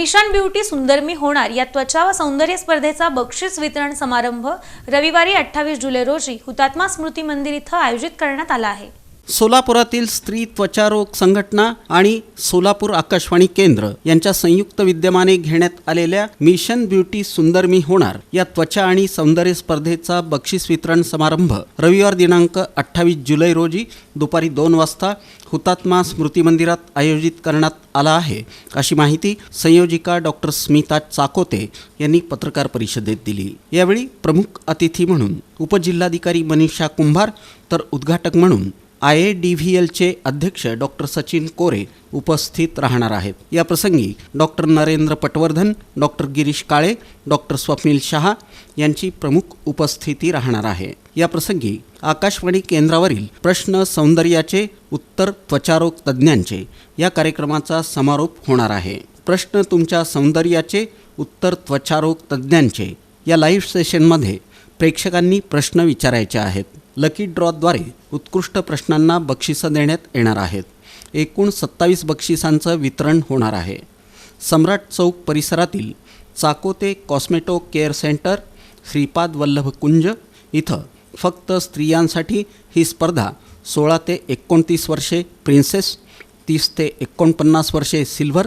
Mission beauty सुंदरमी होणार या त्वचा व सौंदर्य स्पर्धेचा बक्षीस वितरण समारंभ रविवारी अठ्ठावीस जुलै रोजी हुतात्मा स्मृती मंदिर इथं आयोजित करण्यात आला आहे. सोलापुरातील स्त्री त्वचारोग संघटना आणि सोलापूर आकाशवाणी केंद्र यांच्या संयुक्त विद्यमाने घेण्यात आलेल्या मिशन ब्युटी सुंदर मी होणार या त्वचा आणि सौंदर्य स्पर्धेचा बक्षीस वितरण समारंभ रविवार दिनांक अठ्ठावीस जुलै रोजी दुपारी दोन वाजता हुतात्मा स्मृती मंदिरात आयोजित करण्यात आला आहे. अशी माहिती संयोजिका डॉक्टर स्मिता चाकोते यांनी पत्रकार परिषदेत दिली. यावेळी प्रमुख अतिथी म्हणून उपजिल्हाधिकारी मनीषा कुंभार तर उद्घाटक म्हणून आय ए डी. व्ही एलचे अध्यक्ष डॉक्टर सचिन कोरे उपस्थित राहणार आहेत. या प्रसंगी doctor Narendra Patwardhan doctor Girish Kale doctor Swapnil Shah यांची प्रमुख उपस्थिती राहणार आहे. या प्रसंगी आकाशवाणी केंद्रावरील प्रश्न सौंदर्याचे उत्तर त्वचारोग तज्ज्ञांचे या कार्यक्रमाचा समारोप होणार आहे. प्रश्न तुमच्या सौंदर्याचे उत्तर त्वचारोग तज्ज्ञांचे या लाईव्ह सेशनमध्ये प्रेक्षकांनी प्रश्न विचारायचे आहेत. लकी ड्रॉद्वारे उत्कृष्ट प्रश्नांना बक्षिसं देण्यात येणार आहेत. एकूण सत्तावीस बक्षिसांचं वितरण होणार आहे. सम्राट चौक परिसरातील Chakote cosmeto care centre Shripad Vallabh Kunj इथं फक्त स्त्रियांसाठी ही स्पर्धा सोळा ते एकोणतीस वर्षे प्रिन्सेस तीस ते एकोणपन्नास वर्षे सिल्व्हर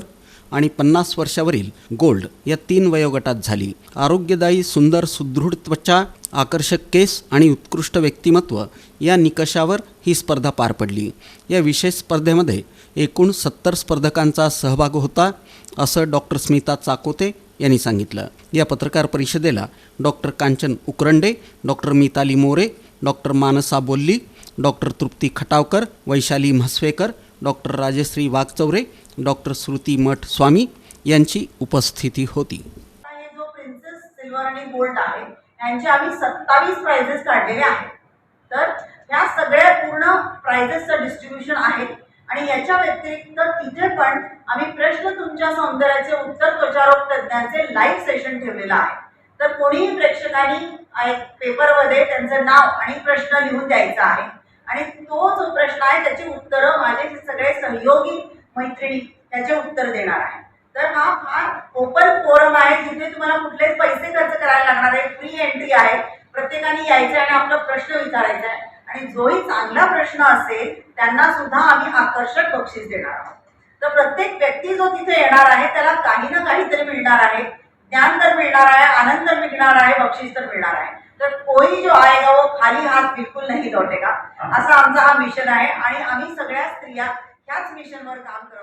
आणि पन्नास वर्षावरील गोल्ड या तीन वयोगटात झाली. आरोग्यदायी सुंदर सुदृढ त्वचा आकर्षक केस आणि उत्कृष्ट व्यक्तिमत्व या निकषावर ही स्पर्धा पार पडली. या विशेष स्पर्धेमध्ये एकूण सत्तर स्पर्धकांचा सहभाग होता असं डॉक्टर स्मिता चाकोते यांनी सांगितलं. या पत्रकार परिषदेला doctor Kanchan Ukarande doctor Mitali More doctor Mansa Bolli doctor Trupti Khatavkar Vaishali Mhasvekar doctor Rajashree Waghchaure doctor Shruti Math Swami यांची उपस्थिती होती. हे जो प्रिन्सेस सिल्वर आणि गोल्ड आहे यांचे आम्ही सत्तावीस प्राइजेस काढलेले आहेत. तर ह्या सगळ्या पूर्ण प्राइजेसचं डिस्ट्रीब्युशन आहे आणि याच्या व्यतिरिक्त तिथे पण आम्ही प्रश्न तुमच्या सौंदर्याचे उत्तर त्वचारोग तज्ज्ञांचे लाईव्ह सेशन ठेवलेलं आहे. तर कोणीही प्रेक्षकांनी पेपरमध्ये त्यांचं नाव आणि प्रश्न लिहून द्यायचा आहे. आणि तो जो प्रश्न आहे त्याची उत्तरं माझे सगळे सहयोगी मैत्रिणी त्याचे उत्तर देणार आहे. तर हा फार ओपन फोरम आहे जिथे तुम्हाला कुठलेच पैसे खर्च करायला लागणार आहे फ्री एंट्री आहे. प्रत्येकाने यायचं आणि आपला प्रश्न विचारायचा आहे आणि जोही चांगला प्रश्न असेल त्यांना सुद्धा आम्ही आकर्षक बक्षीस देणार आहोत. तर प्रत्येक व्यक्ती जो तिथे येणार आहे त्याला काही ना काहीतरी मिळणार आहे. ज्ञान तर मिळणार आहे आनंद तर मिळणार आहे बक्षीस तर मिळणार आहे. तर कोई जो आएगा वो खाली हात बिलकुल नाही लौटेगा. असा आमचा हा मिशन आहे आणि आम्ही सगळ्या स्त्रिया ह्याच मिशनवर काम करतो